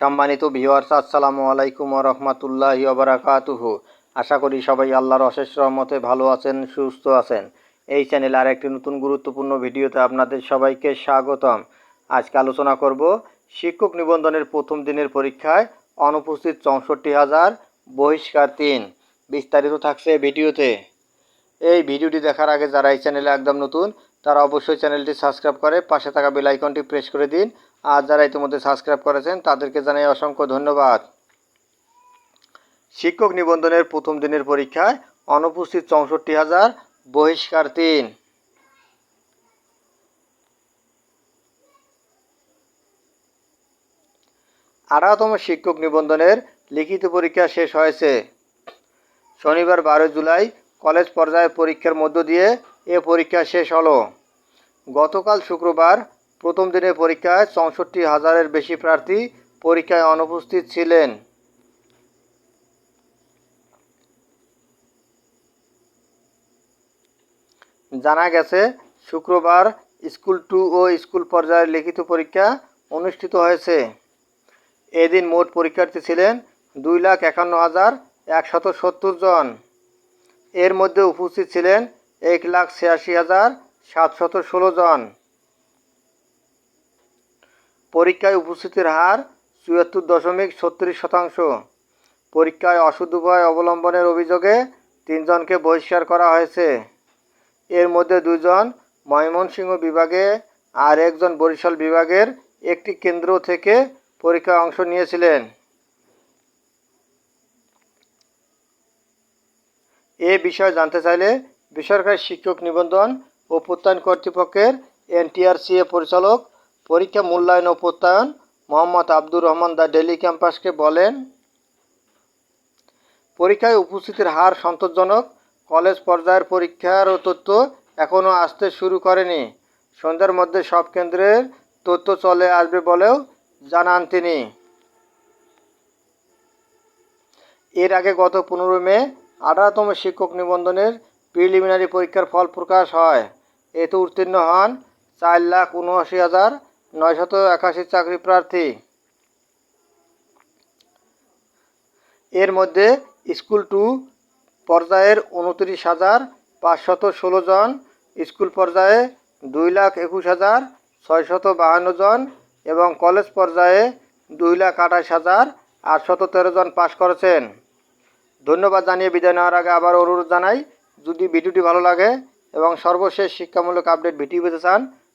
সম্মানিত ভিওয়ার্স আসসালামু আলাইকুম রহমতুল্লাহি ওবরাকাতুহু আশা করি সবাই আল্লাহর অশেষ রহমতে ভালো আছেন, সুস্থ আছেন। এই চ্যানেলে আর একটি নতুন গুরুত্বপূর্ণ ভিডিওতে আপনাদের সবাইকে স্বাগতম। আজকে আলোচনা করব শিক্ষক নিবন্ধনের প্রথম দিনের পরীক্ষায় অনুপস্থিত চৌষট্টি হাজার বহিষ্কার তিন। বিস্তারিত থাকছে ভিডিওতে। এই ভিডিওটি দেখার আগে যারা এই চ্যানেলে একদম নতুন, তারা অবশ্যই চ্যানেলটি সাবস্ক্রাইব করে পাশে থাকা বেল আইকনটি প্রেস করে দিন। আর যারা ইতিমধ্যে সাবস্ক্রাইব করেছেন, তাদেরকে জানাই অসংখ্য ধন্যবাদ। শিক্ষক নিবন্ধনের প্রথম দিনের পরীক্ষায় অনুপস্থিত চৌষট্টি হাজার বহিষ্কার তিন। আঠারোতম শিক্ষক নিবন্ধনের লিখিত পরীক্ষা শেষ হয়েছে। শনিবার বারো জুলাই কলেজ পর্যায়ে পরীক্ষার মধ্য দিয়ে এ পরীক্ষা শেষ হলো। গতকাল শুক্রবার প্রথম দিনের পরীক্ষায় চৌষট্টি হাজারের বেশি প্রার্থী পরীক্ষায় অনুপস্থিত ছিলেন। জানা গেছে, শুক্রবার স্কুল টু ও স্কুল পর্যায়ের লিখিত পরীক্ষা অনুষ্ঠিত হয়েছে। এদিন মোট পরীক্ষার্থী ছিলেন দুই লাখ একান্ন হাজার একশত সত্তর জন। এর মধ্যে উপস্থিত ছিলেন এক লাখ ছিয়াশি হাজার সাতশত ষোলো জন। পরীক্ষায় উপস্থিতির হার চুয়াত্তর দশমিক ছত্রিশ শতাংশ। পরীক্ষায় অশুদ্ধ উপায় অবলম্বনের অভিযোগে তিনজনকে বহিষ্কার করা হয়েছে। এর মধ্যে দুজন ময়মনসিংহ বিভাগে আর একজন বরিশাল বিভাগের একটি কেন্দ্র থেকে পরীক্ষায় অংশ নিয়েছিলেন। এ বিষয়ে জানতে চাইলে বেসরকারি শিক্ষক নিবন্ধন ও প্রত্যয়ন কর্তৃপক্ষের এনটিআরসিএ পরিচালক পরীক্ষা মূল্যায়ন ও প্রত্যয়ন। মোহাম্মদ আব্দুর রহমান দা ডেলি ক্যাম্পাসকে বলেন, পরীক্ষায় উপস্থিতির হার সন্তোষজনক। কলেজ পর্যায়ের পরীক্ষার তথ্য এখনও আসতে শুরু করেনি। সন্ধ্যার মধ্যে সব কেন্দ্রের তথ্য চলে আসবে বলেও জানান তিনি। এর আগে গত পনেরো মে আঠারোতম শিক্ষক নিবন্ধনের প্রিলিমিনারি পরীক্ষার ফল প্রকাশ হয়। এতে উত্তীর্ণ হন চার লাখ উনআশি হাজার নয়শত একাশি চাকরি প্রার্থী। এর মধ্যে স্কুল টু পর্যায়ের উনত্রিশ হাজার পাঁচশত ষোলো জন, স্কুল পর্যায়ে দুই লাখ একুশ হাজার ছয়শত বাহান্ন জন এবং কলেজ পর্যায়ে দুই লাখ আঠাশ হাজার আটশত তেরো জন পাশ করেছেন। ধন্যবাদ জানিয়ে বিদায় নেওয়ার আগে আবার অনুরোধ জানাই, যদি ভিডিওটি ভালো লাগে এবং সর্বশেষ শিক্ষামূলক আপডেট ভিডিও পেতে চান